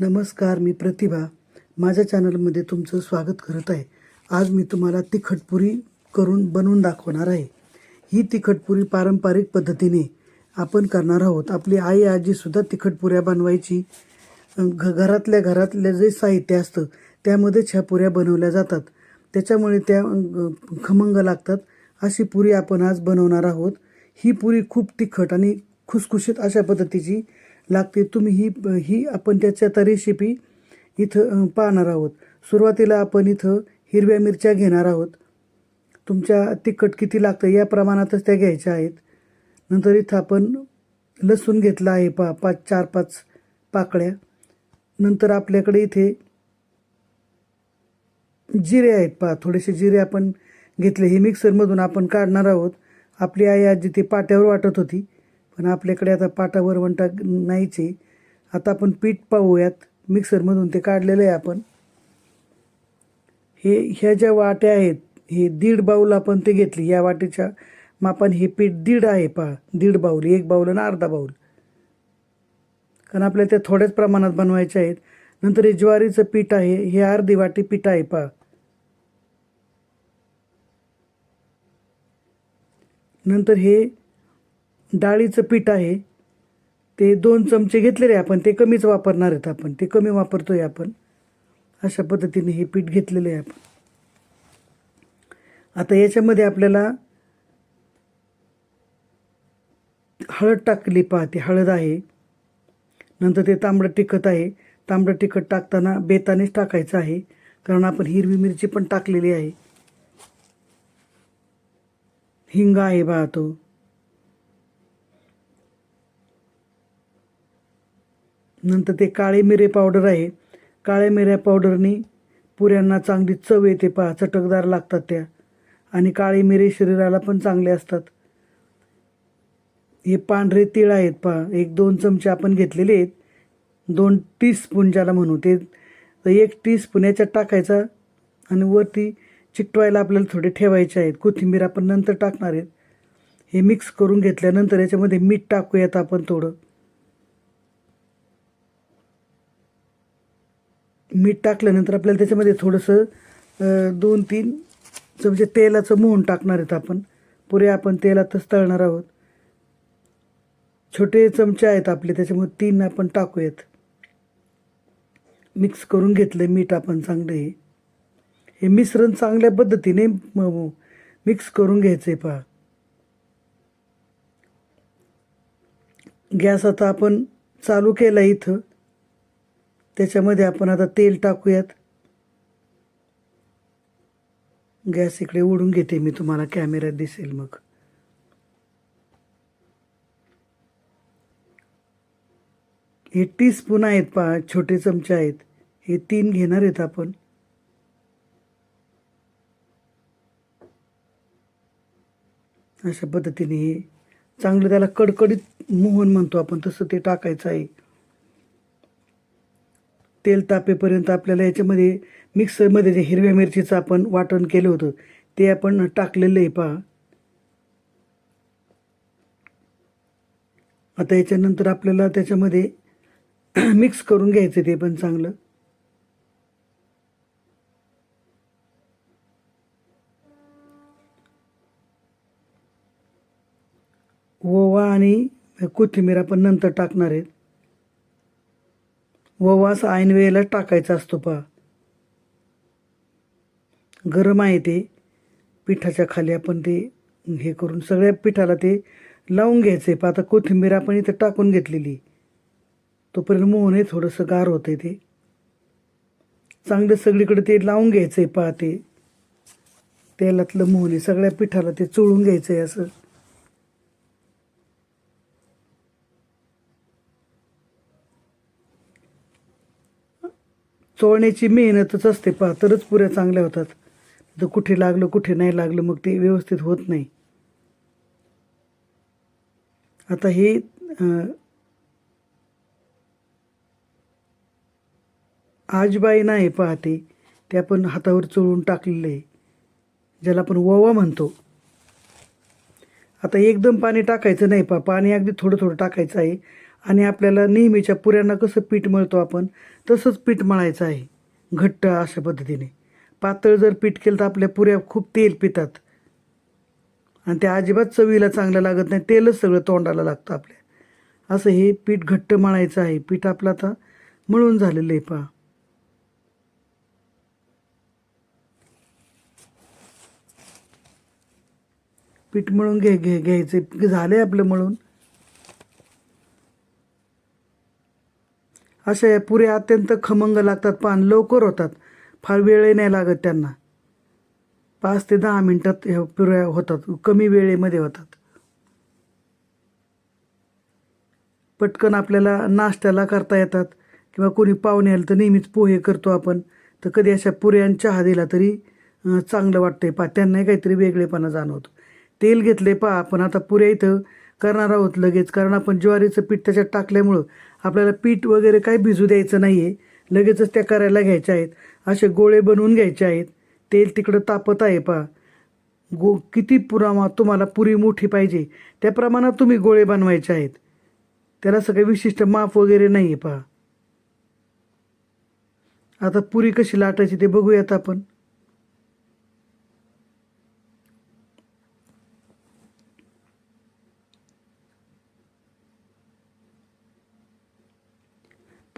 नमस्कार मी प्रतिभा. माझ्या चॅनलमध्ये तुमचं स्वागत करत आहे. आज मी तुम्हाला तिखटपुरी करून बनवून दाखवणार आहे. ही तिखटपुरी पारंपरिक पद्धतीने आपण करणार आहोत. आपली आई आजीसुद्धा तिखटपुऱ्या बनवायची. घ घरातल्या घरातलं जे साहित्य असतं त्यामध्येच ह्या पुऱ्या बनवल्या जातात. त्याच्यामुळे त्या खमंग लागतात. अशी पुरी आपण आज बनवणार आहोत. ही पुरी खूप तिखट आणि खुसखुशीत अशा पद्धतीची लागते. तुम्ही ही ही आपण त्याच्या आता रेसिपी इथं पाहणार आहोत. सुरुवातीला आपण इथं हिरव्या मिरच्या घेणार आहोत. तुमच्या तिखट किती लागतं या प्रमाणातच त्या घ्यायच्या आहेत. नंतर इथं आपण लसूण घेतला आहे पा पाच चार पाच पाकळ्या. नंतर आपल्याकडे इथे जिरे आहेत पहा थोडेसे जिरे आपण घेतले. हे मिक्सरमधून आपण काढणार आहोत. आपली आई आजी ते पाट्यावर वाटत होती. पण आपल्याकडे आता पाटावर वंटा नाहीच आहे. आता आपण पीठ पाहूयात. मिक्सरमधून ते काढलेलं आहे आपण. हे ह्या ज्या वाट्या आहेत हे दीड बाऊल आपण ते घेतली. या वाटेच्या मापान हे पीठ दीड आहे पहा. दीड बाऊल एक बाऊल आणि अर्धा बाऊल. कारण आपल्याला त्या थोड्याच प्रमाणात बनवायचे आहेत. नंतर हे ज्वारीचं पीठ आहे. हे अर्धी वाटी पीठ आहे पहा. नंतर हे डाळीचं पीठ आहे. ते दोन चमचे घेतलेले आहे आपण ते कमीच वापरणार आहेत आपण. ते कमी वापरतो आहे आपण. अशा पद्धतीने हे पीठ घेतलेलं आहे आपण. आता याच्यामध्ये आपल्याला हळद टाकली पाहते. हळद आहे. नंतर ते तांबडं तिखट आहे. तांबडं तिखट टाकताना बेतानेच टाकायचं आहे. कारण आपण हिरवी मिरची पण टाकलेली आहे. हिंग आहे बा तो. नंतर ते काळे मिरे पावडर आहे. काळ्या मिऱ्या पावडरनी पुऱ्यांना चांगली चव येते पहा चटकदार लागतात त्या. आणि काळे मिरे शरीराला पण चांगले असतात. हे पांढरे तीळ आहेत पहा एक दोन चमचे आपण घेतलेले आहेत. दोन टीस्पून ज्याला म्हणू ते एक टीस्पून याच्यात टाकायचा आणि वरती चिकटवायला आपल्याला थोडे ठेवायचे आहेत. कोथिंबीर आपण नंतर टाकणार आहेत. हे मिक्स करून घेतल्यानंतर याच्यामध्ये मीठ टाकूयात आपण थोडं. मीठ टाकल्यानंतर आपल्याला त्याच्यामध्ये थोडंसं दोन तीन चमचे तेलाचं मोहन टाकणार आहेत आपण. पुरे आपण तेलातच तळणार आहोत. छोटे चमचे आहेत आपले त्याच्यामुळे तीन आपण टाकूयात. मिक्स करून घेतलं मीठ आपण चांगलं हे. हे मिश्रण चांगल्या पद्धतीने मिक्स करून घ्यायचं आहे पहा. गॅस आता आपण चालू केला इथं. त्याच्यामध्ये आपण आता तेल टाकूयात. गॅस इकडे ओढून घेते मी तुम्हाला कॅमेऱ्यात दिसेल मग. हे टीस्पून आहेत पहा छोटे चमचे आहेत. हे तीन घेणार आहेत आपण. अशा पद्धतीने हे चांगलं त्याला कडकडीत मोहन म्हणतो आपण तसं ते टाकायचं आहे. तेल तापेपर्यंत आपल्याला याच्यामध्ये मिक्सरमध्ये जे हिरव्या मिरचीचं आपण वाटण केलं होतं ते आपण टाकलेलं आहे पहा. आता याच्यानंतर आपल्याला त्याच्यामध्ये मिक्स करून घ्यायचं ते पण चांगलं. ओवा आणि कोथिंबीर आपण नंतर टाकणार आहेत व वास ऐन वेळेला टाकायचा असतो पहा गरम आहे ते पिठाच्या खाली आपण ते हे करून सगळ्या पिठाला ते लावून घ्यायचं. आहे पहा आता कोथिंबीर आपण इथं टाकून घेतलेली. तोपर्यंत मोहन हे थोडंसं गार होतं आहे ते. चांगलं सगळीकडे ते लावून घ्यायचं आहे पहा ते. तेलातलं मोहन आहे सगळ्या पिठाला ते चोळून घ्यायचं आहे असं. चोळण्याची मेहनतच असते. पहा तरच पुऱ्या चांगल्या होतात. तर कुठे लागलं कुठे नाही लागलं मग ते व्यवस्थित होत नाही. आता हे आजबाई नाही पाहते. ते आपण हातावर चोळून टाकलेलं आहे. ज्याला आपण ओवा म्हणतो. आता एकदम पाणी टाकायचं नाही पा. पाणी अगदी थोडं थोडं टाकायचं आहे. आणि आपल्याला नेहमीच्या पुऱ्यांना कसं पीठ मळतो आपण तसंच पीठ मळायचं आहे. घट्ट अशा पद्धतीने. पातळ जर पीठ केलं तर आपल्या पुऱ्या खूप तेल पितात. आणि त्या अजिबात चवीला चांगलं लागत नाही तेलच सगळं तोंडाला लागतं आपल्या. असं हे पीठ घट्ट मळायचं आहे. पीठ आपलं आता मळून झालेलं आहे पहा. पीठ मळून घे घे घ्यायचे. झाले आपलं मळून. अशा या पुऱ्या अत्यंत खमंग लागतात पान लवकर होतात. फार वेळही नाही लागत त्यांना. पाच ते दहा मिनटात ह्या पुऱ्या होतात कमी वेळेमध्ये होतात. पटकन आपल्याला नाश्त्याला करता येतात किंवा कोणी पाहुणे आलं तर नेहमीच पोहे करतो आपण तर कधी अशा पुऱ्या आणि चहा दिला तरी चांगलं वाटतंय. पा त्यांनाही काहीतरी वेगळेपणा जाणवतो. तेल घेतले पा आपण आता पुऱ्या इथं करणार आहोत लगेच कारण आपण ज्वारीचं पीठ त्याच्यात टाकल्यामुळं आपल्याला पीठ वगैरे काही भिजू द्यायचं नाही आहे लगेचच त्या करायला घ्यायच्या आहेत. असे गोळे बनवून घ्यायचे आहेत. तेल तिकडं तापत आहे पा गो किती पुरामा तुम्हाला पुरी मोठी पाहिजे. त्या प्रमाणात तुम्ही गोळे बनवायचे आहेत. त्याला सगळे विशिष्ट माप वगैरे नाही आहे पहा. आता पुरी कशी लाटायची ते बघूयात आपण.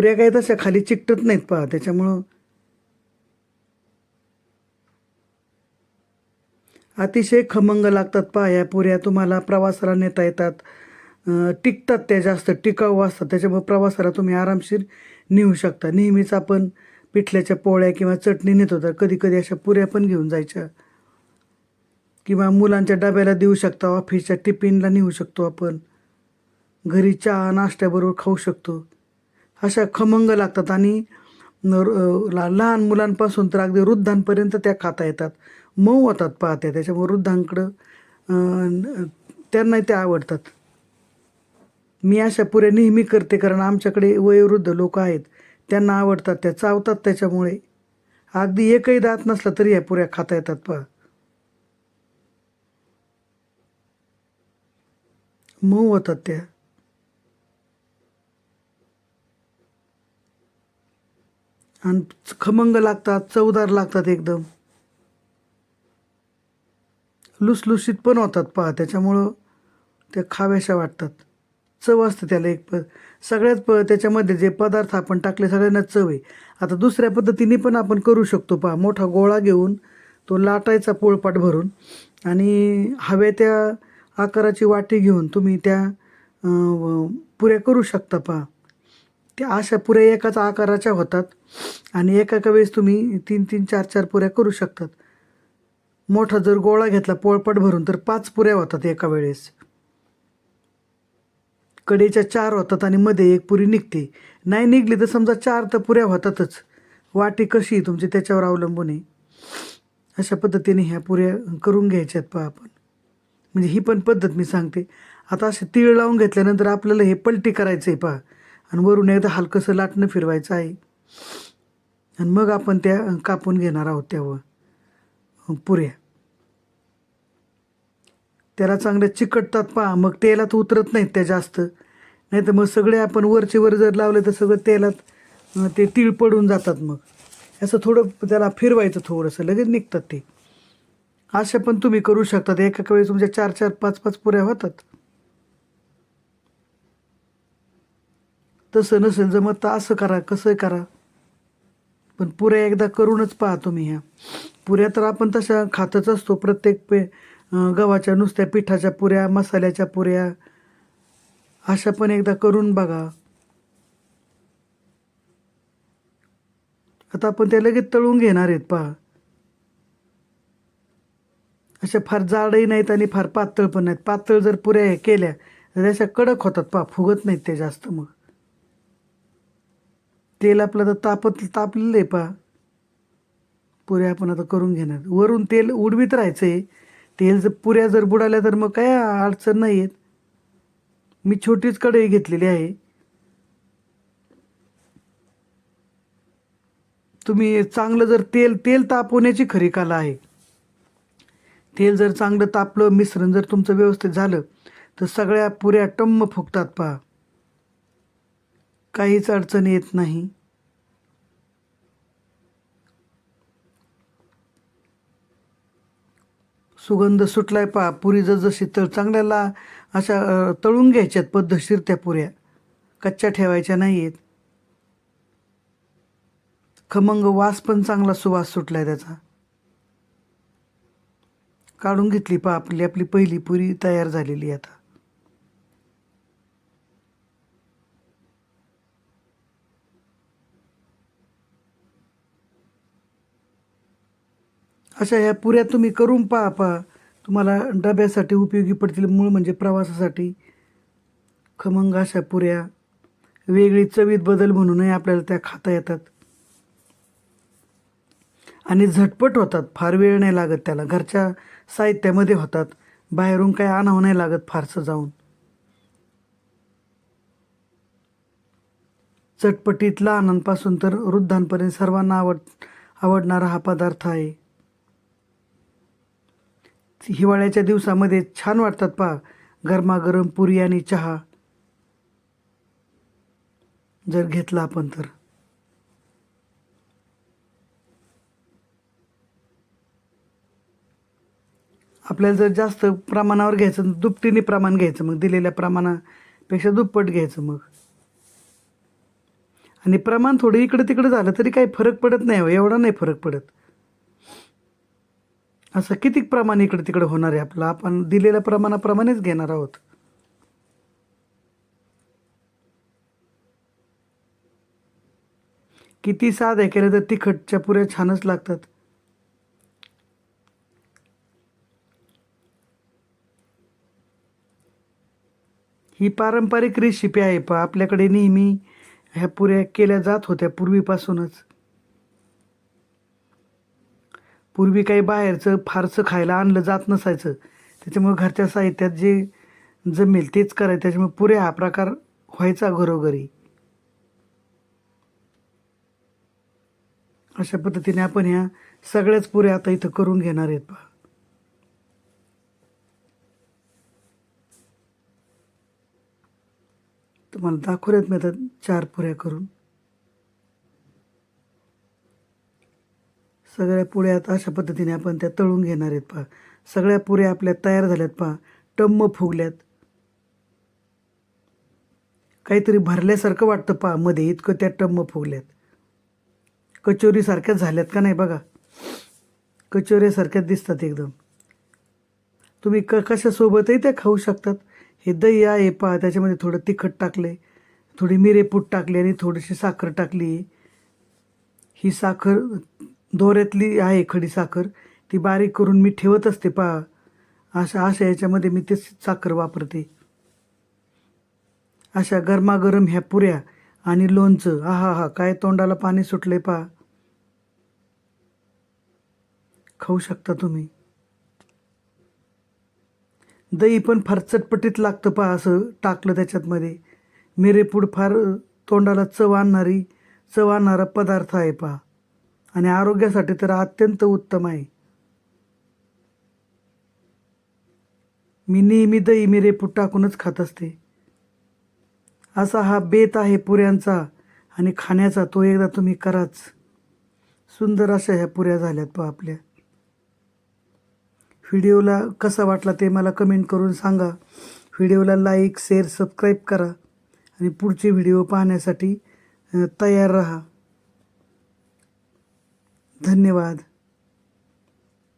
पुऱ्या काय तशा खाली चिकटत नाहीत पहा त्याच्यामुळं. अतिशय खमंग लागतात पहा या पुऱ्या. तुम्हाला प्रवासाला नेता येतात. टिकतात त्या जास्त टिकाऊ असतात. त्याच्यामुळे प्रवासाला तुम्ही आरामशीर नेऊ शकता. नेहमीच आपण पिठल्याच्या पोळ्या किंवा चटणी नेत होता कधी कधी अशा पुऱ्या पण घेऊन जायच्या. किंवा मुलांच्या डब्याला देऊ शकता ऑफिसच्या टिफिनला नेऊ शकतो आपण. घरी चहा नाश्त्याबरोबर खाऊ शकतो. अशा खमंग लागतात आणि लहान मुलांपासून तर अगदी वृद्धांपर्यंत त्या खाता येतात. मऊ होतात पाहत्या त्याच्यामुळे वृद्धांकडं त्यांनाही त्या आवडतात. मी अशा पुऱ्या नेहमी करते कारण आमच्याकडे वयोवृद्ध लोक आहेत. त्यांना आवडतात त्या चावतात त्याच्यामुळे. अगदी एकही दात नसला तरी या पुऱ्या खाता येतात पहा. मऊ होतात त्या. आणि खमंग लागतात चवदार लागतात एकदम. लुसलुशीत पण होतात पहा त्याच्यामुळं त्या खाव्याशा वाटतात. चव असते त्याला एक प सगळ्यात प त्याच्यामध्ये जे पदार्थ आपण टाकले सगळ्यांना चव आहे. आता दुसऱ्या पद्धतीने पण आपण करू शकतो पहा मोठा गोळा घेऊन तो लाटायचा पोळपाट भरून आणि हव्या त्या आकाराची वाटी घेऊन तुम्ही त्या पुऱ्या करू शकता पहा. त्या अशा पुऱ्या एकाच आकाराच्या होतात आणि एका एका वेळेस तुम्ही तीन तीन चार चार पुऱ्या करू शकतात. मोठा जर गोळा घेतला पोळपाट भरून तर पाच पुऱ्या होतात एका वेळेस. कडेच्या चार होतात आणि मध्ये एक पुरी निघते. नाही निघली तर समजा चार तर पुऱ्या होतातच. वाटी कशी तुमची त्याच्यावर अवलंबून आहे. अशा पद्धतीने ह्या पुऱ्या करून घ्यायच्यात पहा आपण. म्हणजे ही पण पद्धत मी सांगते. आता असे तीळ लावून घेतल्यानंतर आपल्याला हे पलटी करायचं आहे पहा. आणि वरून एकदा हलकंसं लाटणं फिरवायचं आहे. आणि मग आपण त्या कापून घेणार आहोत त्यावर. पुऱ्या. त्याला चांगल्या चिकटतात पहा. मग तेलात उतरत नाहीत त्या जास्त. नाही तर मग सगळे आपण वरचे वर जर लावले तर सगळं तेलात ते तीळ पडून जातात मग. असं थोडं त्याला फिरवायचं थोडंसं. लगेच निघतात ते. अशा पण तुम्ही करू शकतात. एका वेळेस तुमच्या चार चार पाच पाच पुऱ्या होतात. तसं नसेल जमत तर असं करा कसं करा. पण पुऱ्या एकदा करूनच पाहतो तुम्ही ह्या. पुऱ्या तर आपण तशा खातच असतो प्रत्येक पे गव्हाच्या नुसत्या पिठाच्या पुऱ्या मसाल्याच्या पुऱ्या. अशा पण एकदा करून बघा. आता आपण त्या लगेच तळून घेणार आहेत पहा. अशा फार जाडही नाहीत आणि फार पातळ पण नाहीत. पातळ जर पुऱ्या केल्या तर अशा कडक होतात पहा. फुगत नाहीत ते जास्त मग. तेल आपलं तर तापत तापलेलं आहे पहा. पुऱ्या आपण आता करून घेणार. वरून तेल उडवीत राहायचं आहे तेल जर पुऱ्या जर बुडाल्या तर मग काय अडचण नाही येत मी छोटीच कढई घेतलेली आहे. तुम्ही चांगलं जर तेल तेल तापवण्याची खरी कला आहे. तेल जर चांगलं तापलं मिश्रण जर तुमचं व्यवस्थित झालं तर सगळ्या पुऱ्या टम्म फुगतात पहा. काहीच अडचण येत नाही. सुगंध सुटलाय पा पुरी जशी तळ चांगल्याला अशा तळून घ्यायच्यात पद्धतशीर त्या पुऱ्या. कच्च्या ठेवायच्या नाही आहेत खमंग वास पण चांगला सुवास सुटलाय त्याचा. काढून घेतली पा आपली आपली पहिली पुरी तयार झालेली आहे आता. अशा ह्या पुऱ्या तुम्ही करून पहा पहा. तुम्हाला डब्यासाठी उपयोगी पडतील मूळ म्हणजे प्रवासासाठी. खमंग अशा पुऱ्या. वेगळी चवीत बदल म्हणूनही आपल्याला त्या खाता येतात. आणि झटपट होतात. फार वेळ नाही लागत त्याला. घरच्या साहित्यामध्ये होतात. बाहेरून काही आणावं नाही लागत फारसं जाऊन. चटपटीत लहानांपासून तर वृद्धांपर्यंत सर्वांना आवड आवडणारा हा पदार्थ आहे. हिवाळ्याच्या दिवसामध्ये छान वाटतात पहा. गरमागरम पुरी आणि चहा. जर घेतला आपण तर. आपल्याला जर जास्त प्रमाणावर घ्यायचं दुपटीने प्रमाण घ्यायचं मग दिलेल्या प्रमाणापेक्षा दुप्पट घ्यायचं मग. आणि प्रमाण थोडं इकडं तिकडं झालं तरी काही फरक पडत नाही हो एवढा नाही फरक पडत. असं किती प्रमाण इकडं तिकडं होणार आहे आपलं? आपण दिलेल्या प्रमाणाप्रमाणेच घेणार आहोत. किती साध आहे केलं तर तिखटच्या पुऱ्या छानच लागतात. ही पारंपरिक रेसिपी आहे पा आपल्याकडे नेहमी ह्या पुऱ्या केल्या जात होत्या पूर्वीपासूनच. पूर्वी काही बाहेरचं फारसं खायला आणलं जात नसायचं. त्याच्यामुळे घरच्या साहित्यात जे जमेल तेच करायचं. त्याच्यामुळे पुऱ्या हा प्रकार व्हायचा घरोघरी. अशा पद्धतीने आपण ह्या सगळ्याच पुऱ्या आता इथं करून घेणार आहेत पहा. तुम्हाला दाखवण्यात मिळतात चार पुऱ्या करून. सगळ्या पुऱ्या आता अशा पद्धतीने आपण त्या तळून घेणार आहेत पहा. सगळ्या पुऱ्या आपल्या तयार झाल्यात पहा. टम्म फुगल्यात. काहीतरी भरल्यासारखं वाटतं पहा मध्ये इतकं त्या टम्म फुगल्यात. कचोरीसारख्याच झाल्यात का नाही बघा. कचोऱ्यासारख्याच दिसतात एकदम. तुम्ही क कशासोबतही त्या खाऊ शकतात. हे दही आहे पहा त्याच्यामध्ये थोडं तिखट टाकले थोडी मिरेपूट टाकली आणि थोडीशी साखर टाकली. ही साखर दोऱ्यातली आहे खडी साखर ती बारीक करून मी ठेवत असते पहा अशा अशा याच्यामध्ये मी तेच साखर वापरते. अशा गरमागरम ह्या पुऱ्या आणि लोणचं. आहा हा काय तोंडाला पाणी सुटले पहा खाऊ शकता तुम्ही. दही पण फार चटपटीत लागतं पहा असं टाकलं त्याच्यातमध्ये. मिरेपूड फार तोंडाला चव आणणारी चव आणणारा पदार्थ आहे पहा आणि आरोग्यासाठी तर अत्यंत उत्तम आहे. मी नेहमी दही मिरेपूड टाकूनच खात असते. असा हा बेत आहे पुऱ्यांचा आणि खाण्याचा तो एकदा तुम्ही कराच. सुंदर अशा ह्या पुऱ्या झाल्यात पहा आपल्या. व्हिडिओला कसा वाटला ते मला कमेंट करून सांगा. व्हिडिओला लाईक शेअर सबस्क्राईब करा आणि पुढचे व्हिडिओ पाहण्यासाठी तयार राहा. धन्यवाद.